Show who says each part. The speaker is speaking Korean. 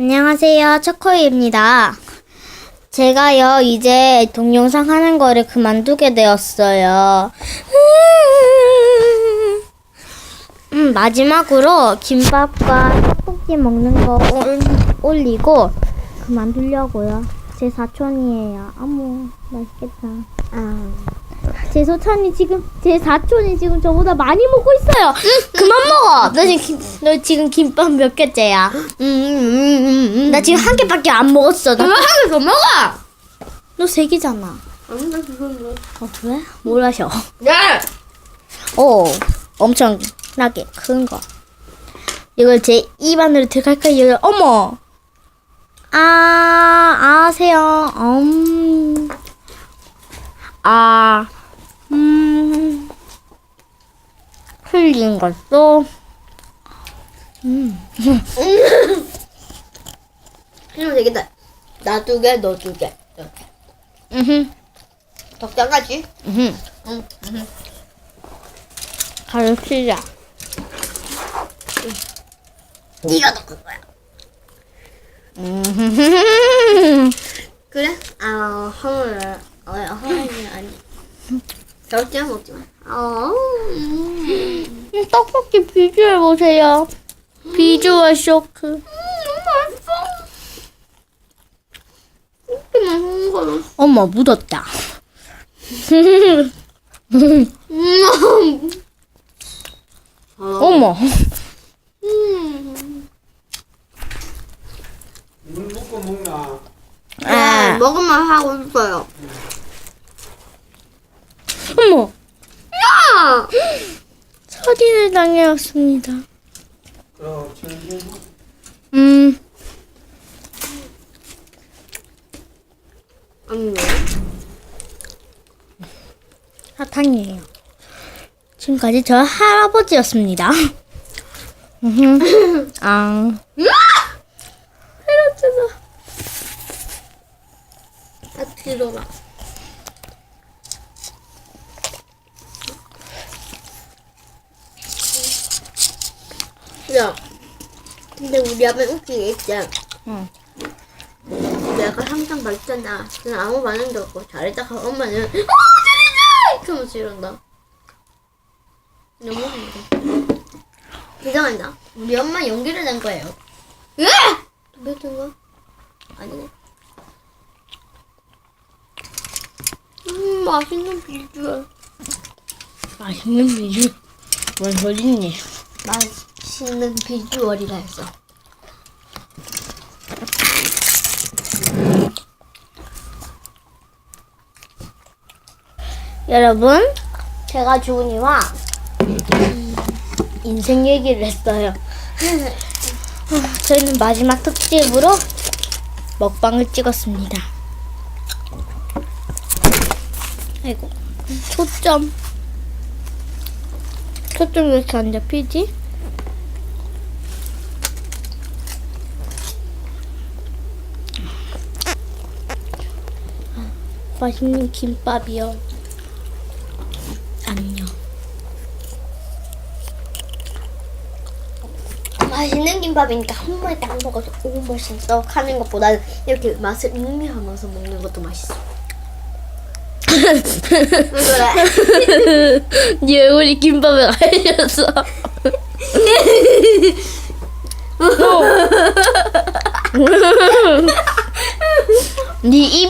Speaker 1: 안녕하세요, 초코입니다. 제가요, 이제 동영상 하는 거를 그만두게 되었어요. 음, 마지막으로 김밥과 떡볶이 먹는 거 올, 올리고 그만두려고요. 제 사촌이에요. 어머, 맛있겠다. 아. 제 사촌이 지금, 제 사촌이 지금 저보다 많이 먹고 있어요. 그만 먹어! 너 지금, 김- 너 지금 김밥 몇 개째야?
Speaker 2: 음,
Speaker 1: 나 지금 한 개밖에 안 먹었어. 나,
Speaker 2: 한개더 먹어.
Speaker 1: 너 세 개잖아.
Speaker 2: 안 돼, 그건 뭐.
Speaker 1: 어, 그래? 뭘 하셔?
Speaker 2: 야!
Speaker 1: 오, 엄청 나게 큰 거. 이걸 제 입 안으로 들어갈까? 이걸, 어머! 아, 아세요. 음. 아, 흘린 것도.
Speaker 2: 이러면 되겠다. 나 두 개, 너 두 개. 이렇게.
Speaker 1: 음흠,
Speaker 2: 적당하지?
Speaker 1: 가르치자.
Speaker 2: 네가 더큰 거야. 그래? 아, 허물. 어, 허물이 아니. 절대 먹지 마. 어. 음.
Speaker 1: 음, 떡볶이 비주얼 보세요. 비주얼 쇼크.
Speaker 2: 음, 맛있어. 이렇게 맛있는 거요.
Speaker 1: 어머, 묻었다.
Speaker 2: 음.
Speaker 1: 어머.
Speaker 2: 음.
Speaker 3: 물 붓고 먹나?
Speaker 2: 네,
Speaker 1: 아,
Speaker 2: 먹으면 하고 있어요.
Speaker 1: 어머.
Speaker 2: 야!
Speaker 1: 살인을 당해왔습니다. 음,
Speaker 2: 아니,
Speaker 1: 사탕이에요. 지금까지 저 할아버지였습니다. 음흠. 아,
Speaker 2: 헤라트다. 다 들어 라. 야, 근데 우리 아빠 웃긴 게 있지.
Speaker 1: 응.
Speaker 2: 내가 항상 말했잖아. 그냥 아무 반응도 없고 잘했다 가 엄마는 어 잘했다! 이러면서 이런다. 너무 힘들어. 이상하다. 우리 엄마 연기를 낸 거예요. 에? 몇 거? 아니네. 음, 맛있는 비주얼.
Speaker 1: 맛있는 비주. 뭔 소리니?
Speaker 2: 맛있 는 비주얼이라 했어.
Speaker 1: 여러분, 제가 주은이와 인생 얘기를 했어요. 저희는 마지막 특집으로 먹방을 찍었습니다. 아이고, 초점. 초점 왜 이렇게 안 잡히지? 맛있는 김밥이요. 안녕.
Speaker 2: 맛있는 김밥이니까 한 번에 딱 먹어서 오 맛있어 하는 것보다는 이렇게 맛을 음미하면서 먹는 것도 맛있어. 왜 그래?
Speaker 1: 네 얼굴이 김밥에 갈렸어. 네 입.